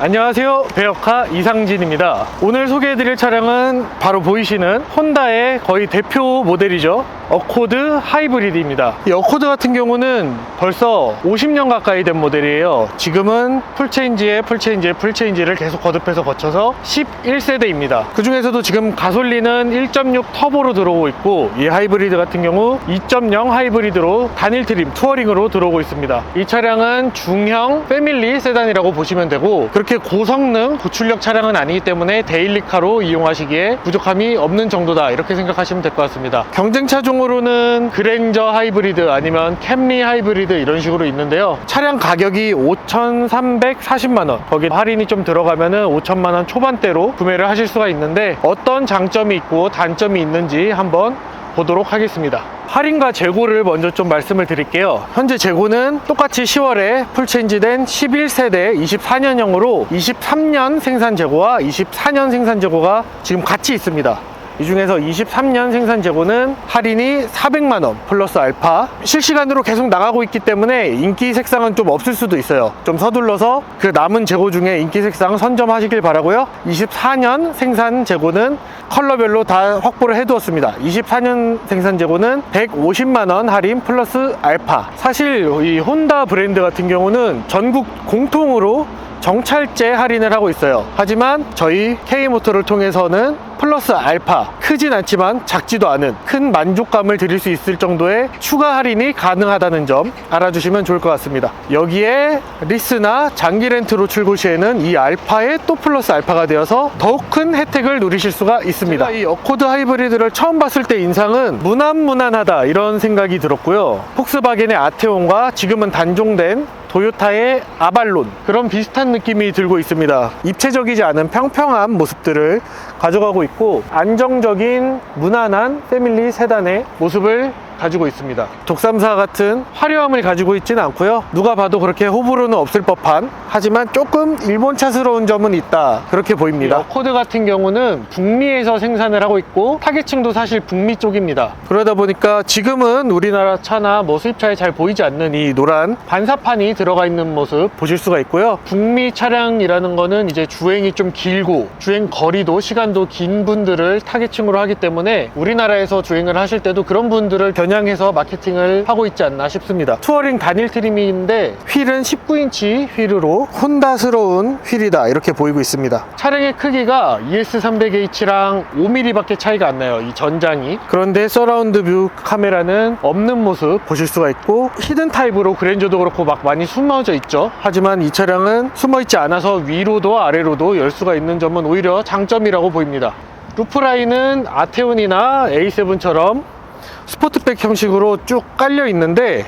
안녕하세요. 배역카 이상진입니다. 오늘 소개해드릴 차량은 바로 보이시는 혼다의 거의 대표 모델이죠 어코드 하이브리드입니다. 이 어코드 같은 경우는 벌써 50년 가까이 된 모델이에요. 지금은 풀체인지에 풀체인지에 풀체인지를 계속 거듭해서 거쳐서 11세대입니다. 그 중에서도 지금 가솔린은 1.6 터보로 들어오고 있고 이 하이브리드 같은 경우 2.0 하이브리드로 단일 트림 투어링으로 들어오고 있습니다. 이 차량은 중형 패밀리 세단이라고 보시면 되고 그렇게 고성능 고출력 차량은 아니기 때문에 데일리카로 이용하시기에 부족함이 없는 정도다 이렇게 생각하시면 될 것 같습니다. 경쟁 차 중으로는 그랜저 하이브리드 아니면 캠리 하이브리드 이런 식으로 있는데요 차량 가격이 5,340만원 거기 할인이 좀 들어가면 은 5천만원 초반대로 구매를 하실 수가 있는데 어떤 장점이 있고 단점이 있는지 한번 보도록 하겠습니다. 할인과 재고를 먼저 좀 말씀을 드릴게요. 현재 재고는 똑같이 10월에 풀체인지된 11세대 24년형으로 23년 생산 재고와 24년 생산 재고가 지금 같이 있습니다. 이 중에서 23년 생산 재고는 할인이 400만 원 플러스 알파. 실시간으로 계속 나가고 있기 때문에 인기 색상은 좀 없을 수도 있어요. 좀 서둘러서 그 남은 재고 중에 인기 색상 선점하시길 바라고요. 24년 생산 재고는 컬러별로 다 확보를 해두었습니다. 24년 생산 재고는 150만 원 할인 플러스 알파. 사실 이 혼다 브랜드 같은 경우는 전국 공통으로 정찰제 할인을 하고 있어요. 하지만 저희 K모터를 통해서는 플러스 알파 크진 않지만 작지도 않은 큰 만족감을 드릴 수 있을 정도의 추가 할인이 가능하다는 점 알아주시면 좋을 것 같습니다. 여기에 리스나 장기 렌트로 출고 시에는 이 알파에 또 플러스 알파가 되어서 더욱 큰 혜택을 누리실 수가 있습니다. 이 어코드 하이브리드를 처음 봤을 때 인상은 무난무난하다 이런 생각이 들었고요. 폭스바겐의 아테온과 지금은 단종된 도요타의 아발론. 그런 비슷한 느낌이 들고 있습니다. 입체적이지 않은 평평한 모습들을 가져가고 있고 안정적인 무난한 패밀리 세단의 모습을 가지고 있습니다. 독삼사 같은 화려함을 가지고 있지는 않고요. 누가 봐도 그렇게 호불호는 없을 법한 하지만 조금 일본차스러운 점은 있다. 그렇게 보입니다. 코드 같은 경우는 북미에서 생산을 하고 있고 타겟층도 사실 북미 쪽입니다. 그러다 보니까 지금은 우리나라 차나 뭐 수입차에 잘 보이지 않는 이 노란 반사판이 들어가 있는 모습 보실 수가 있고요. 북미 차량이라는 거는 이제 주행이 좀 길고 주행 거리도 시간도 긴 분들을 타겟층으로 하기 때문에 우리나라에서 주행을 하실 때도 그런 분들을 겨냥해서 마케팅을 하고 있지 않나 싶습니다. 투어링 단일 트림인데 휠은 19인치 휠으로 혼다스러운 휠이다 이렇게 보이고 있습니다. 차량의 크기가 ES300H랑 5mm밖에 차이가 안 나요 이 전장이. 그런데 서라운드 뷰 카메라는 없는 모습 보실 수가 있고 히든 타입으로 그랜저도 그렇고 막 많이 숨어져 있죠. 하지만 이 차량은 숨어 있지 않아서 위로도 아래로도 열 수가 있는 점은 오히려 장점이라고 보입니다. 루프라인은 아테온이나 A7처럼 스포트백 형식으로 쭉 깔려 있는데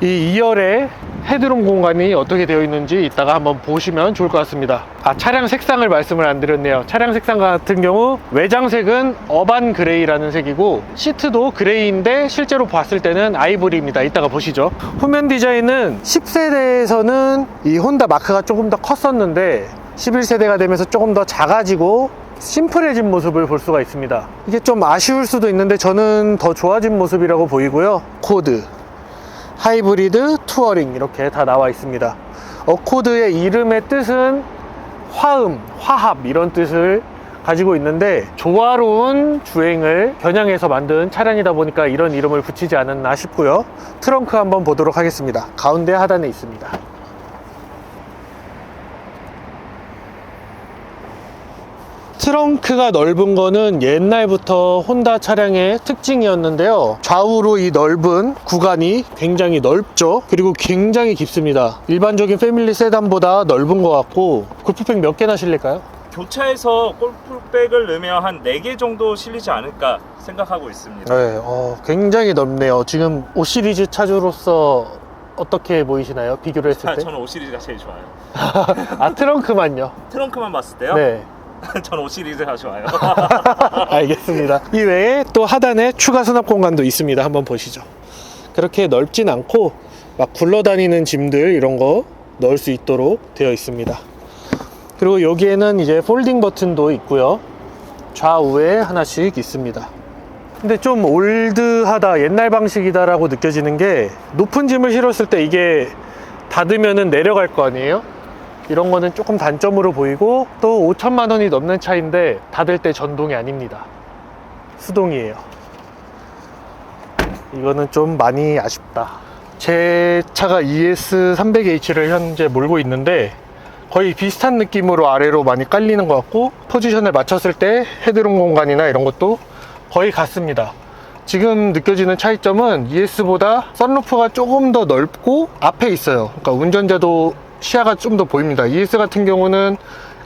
이 2열에 헤드룸 공간이 어떻게 되어 있는지 이따가 한번 보시면 좋을 것 같습니다. 아 차량 색상을 말씀을 안 드렸네요. 차량 색상 같은 경우 외장색은 어반 그레이라는 색이고 시트도 그레이인데 실제로 봤을 때는 아이보리입니다. 이따가 보시죠. 후면 디자인은 10세대에서는 이 혼다 마크가 조금 더 컸었는데 11세대가 되면서 조금 더 작아지고 심플해진 모습을 볼 수가 있습니다. 이게 좀 아쉬울 수도 있는데 저는 더 좋아진 모습이라고 보이고요. 코드 하이브리드 투어링 이렇게 다 나와 있습니다. 어코드의 이름의 뜻은 화음, 화합 이런 뜻을 가지고 있는데 조화로운 주행을 겨냥해서 만든 차량이다 보니까 이런 이름을 붙이지 않았나 싶고요. 트렁크 한번 보도록 하겠습니다. 가운데 하단에 있습니다 트렁크가 넓은 거는 옛날부터 혼다 차량의 특징이었는데요. 좌우로 이 넓은 구간이 굉장히 넓죠. 그리고 굉장히 깊습니다. 일반적인 패밀리 세단보다 넓은 것 같고 골프백 몇 개나 실릴까요? 교차에서 골프백을 넣으면 한 4개 정도 실리지 않을까 생각하고 있습니다. 네, 어, 굉장히 넓네요. 지금 5 시리즈 차주로서 어떻게 보이시나요? 비교를 했을 아, 때? 저는 5 시리즈가 제일 좋아요. 아 트렁크만요. 트렁크만 봤을 때요? 네. 저는 5 시리즈 가 좋아요. 알겠습니다. 이 외에 또 하단에 추가 수납 공간도 있습니다. 한번 보시죠. 그렇게 넓진 않고 막 굴러다니는 짐들 이런 거 넣을 수 있도록 되어 있습니다. 그리고 여기에는 이제 폴딩 버튼도 있고요. 좌우에 하나씩 있습니다. 근데 좀 올드하다, 옛날 방식이다라고 느껴지는 게 높은 짐을 실었을 때 이게 닫으면은 내려갈 거 아니에요? 이런 거는 조금 단점으로 보이고 또 5천만 원이 넘는 차인데 닫을 때 전동이 아닙니다. 수동이에요. 이거는 좀 많이 아쉽다. 제 차가 ES 300H를 현재 몰고 있는데 거의 비슷한 느낌으로 아래로 많이 깔리는 것 같고 포지션을 맞췄을 때 헤드룸 공간이나 이런 것도 거의 같습니다. 지금 느껴지는 차이점은 ES보다 썬루프가 조금 더 넓고 앞에 있어요. 그러니까 운전자도 시야가 좀 더 보입니다. ES 같은 경우는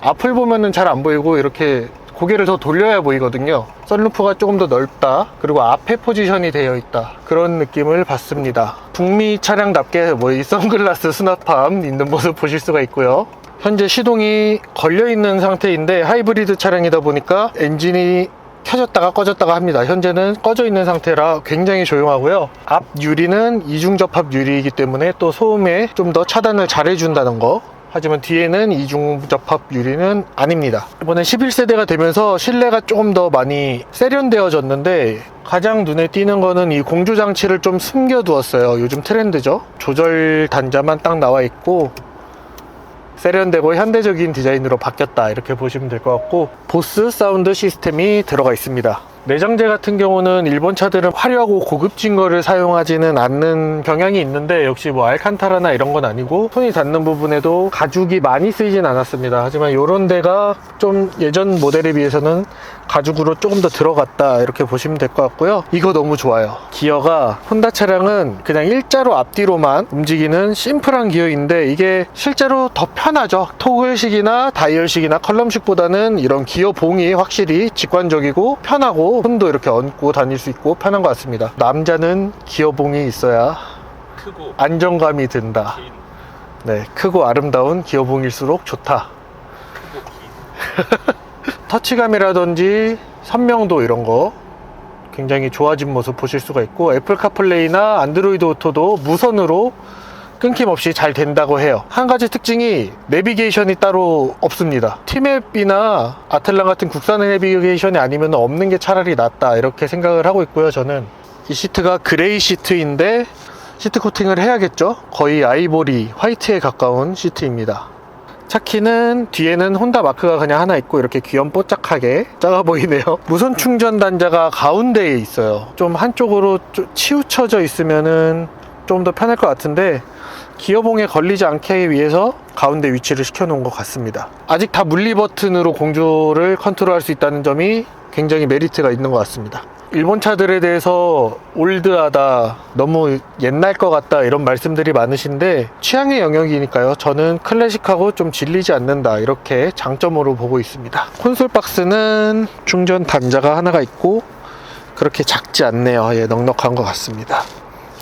앞을 보면은 잘 안 보이고 이렇게 고개를 더 돌려야 보이거든요. 썬루프가 조금 더 넓다. 그리고 앞에 포지션이 되어 있다. 그런 느낌을 받습니다. 북미 차량답게 뭐 이 선글라스 수납함 있는 모습 보실 수가 있고요. 현재 시동이 걸려 있는 상태인데 하이브리드 차량이다 보니까 엔진이 켜졌다가 꺼졌다가 합니다. 현재는 꺼져 있는 상태라 굉장히 조용하고요. 앞 유리는 이중 접합 유리이기 때문에 또 소음에 좀 더 차단을 잘 해준다는 거. 하지만 뒤에는 이중 접합 유리는 아닙니다. 이번에 11세대가 되면서 실내가 조금 더 많이 세련되어졌는데 가장 눈에 띄는 거는 이 공조 장치를 좀 숨겨두었어요. 요즘 트렌드죠. 조절 단자만 딱 나와 있고 세련되고 현대적인 디자인으로 바뀌었다. 이렇게 보시면 될 것 같고 보스 사운드 시스템이 들어가 있습니다 내장재 같은 경우는 일본 차들은 화려하고 고급진 거를 사용하지는 않는 경향이 있는데 역시 뭐 알칸타라나 이런 건 아니고 손이 닿는 부분에도 가죽이 많이 쓰이진 않았습니다. 하지만 이런 데가 좀 예전 모델에 비해서는 가죽으로 조금 더 들어갔다 이렇게 보시면 될 것 같고요. 이거 너무 좋아요. 기어가 혼다 차량은 그냥 일자로 앞뒤로만 움직이는 심플한 기어인데 이게 실제로 더 편하죠. 토글식이나 다이얼식이나 컬럼식보다는 이런 기어 봉이 확실히 직관적이고 편하고 손도 이렇게 얹고 다닐 수 있고 편한 것 같습니다. 남자는 기어 봉이 있어야 크고 안정감이 든다. 긴, 네 크고 아름다운 기어 봉일수록 좋다. 터치감이라든지 선명도 이런 거 굉장히 좋아진 모습 보실 수가 있고 애플 카플레이나 안드로이드 오토도 무선으로 끊김없이 잘 된다고 해요. 한 가지 특징이 내비게이션이 따로 없습니다. 티맵이나 아틀란 같은 국산 내비게이션이 아니면 없는 게 차라리 낫다 이렇게 생각을 하고 있고요 저는. 이 시트가 그레이 시트인데 시트 코팅을 해야겠죠? 거의 아이보리 화이트에 가까운 시트입니다. 차키는 뒤에는 혼다 마크가 그냥 하나 있고 이렇게 귀염뽀짝하게 작아 보이네요. 무선 충전 단자가 가운데에 있어요. 좀 한쪽으로 좀 치우쳐져 있으면은 좀 더 편할 것 같은데 기어봉에 걸리지 않게 위해서 가운데 위치를 시켜놓은 것 같습니다. 아직 다 물리 버튼으로 공조를 컨트롤할 수 있다는 점이 굉장히 메리트가 있는 것 같습니다. 일본 차들에 대해서 올드하다, 너무 옛날 것 같다 이런 말씀들이 많으신데 취향의 영역이니까요. 저는 클래식하고 좀 질리지 않는다 이렇게 장점으로 보고 있습니다. 콘솔 박스는 충전 단자가 하나가 있고 그렇게 작지 않네요. 예, 넉넉한 것 같습니다.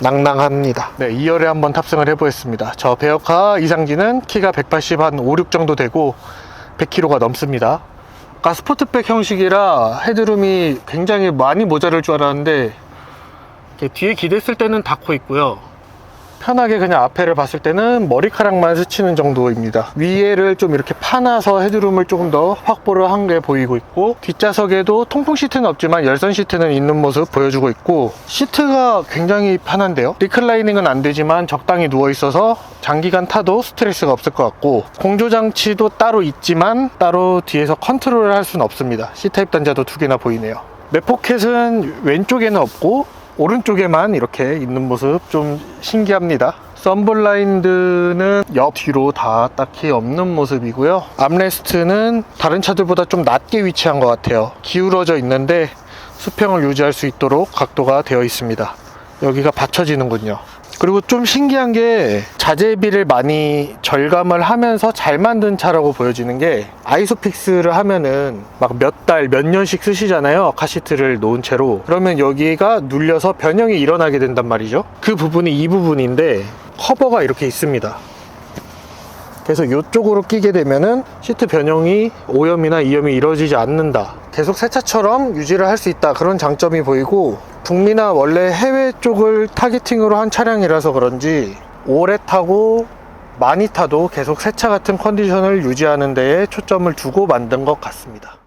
낭낭합니다. 네, 2열에 한번 탑승을 해보겠습니다. 저 베어카 이상진은 키가 180 한 5, 6 정도 되고 100kg가 넘습니다. 아까 스포트백 형식이라 헤드룸이 굉장히 많이 모자랄 줄 알았는데 뒤에 기댔을 때는 닫고 있고요. 편하게 그냥 앞에를 봤을 때는 머리카락만 스치는 정도입니다. 위에를 좀 이렇게 파놔서 헤드룸을 조금 더 확보를 한 게 보이고 있고 뒷좌석에도 통풍 시트는 없지만 열선 시트는 있는 모습 보여주고 있고 시트가 굉장히 편한데요. 리클라이닝은 안 되지만 적당히 누워 있어서 장기간 타도 스트레스가 없을 것 같고 공조 장치도 따로 있지만 따로 뒤에서 컨트롤을 할 수는 없습니다. C타입 단자도 두 개나 보이네요. 맵포켓은 왼쪽에는 없고 오른쪽에만 이렇게 있는 모습 좀 신기합니다. 썬블라인드는 옆 뒤로 다 딱히 없는 모습이고요. 암레스트는 다른 차들보다 좀 낮게 위치한 것 같아요. 기울어져 있는데 수평을 유지할 수 있도록 각도가 되어 있습니다. 여기가 받쳐지는군요. 그리고 좀 신기한 게 자재비를 많이 절감을 하면서 잘 만든 차라고 보여지는 게 아이소픽스를 하면은 막 몇 달, 몇 년씩 쓰시잖아요. 카시트를 놓은 채로. 그러면 여기가 눌려서 변형이 일어나게 된단 말이죠. 그 부분이 이 부분인데 커버가 이렇게 있습니다. 그래서 이쪽으로 끼게 되면은 시트 변형이 오염이나 이염이 이루어지지 않는다. 계속 새 차처럼 유지를 할 수 있다. 그런 장점이 보이고 북미나 원래 해외 쪽을 타겟팅으로 한 차량이라서 그런지 오래 타고 많이 타도 계속 새 차 같은 컨디션을 유지하는 데에 초점을 두고 만든 것 같습니다.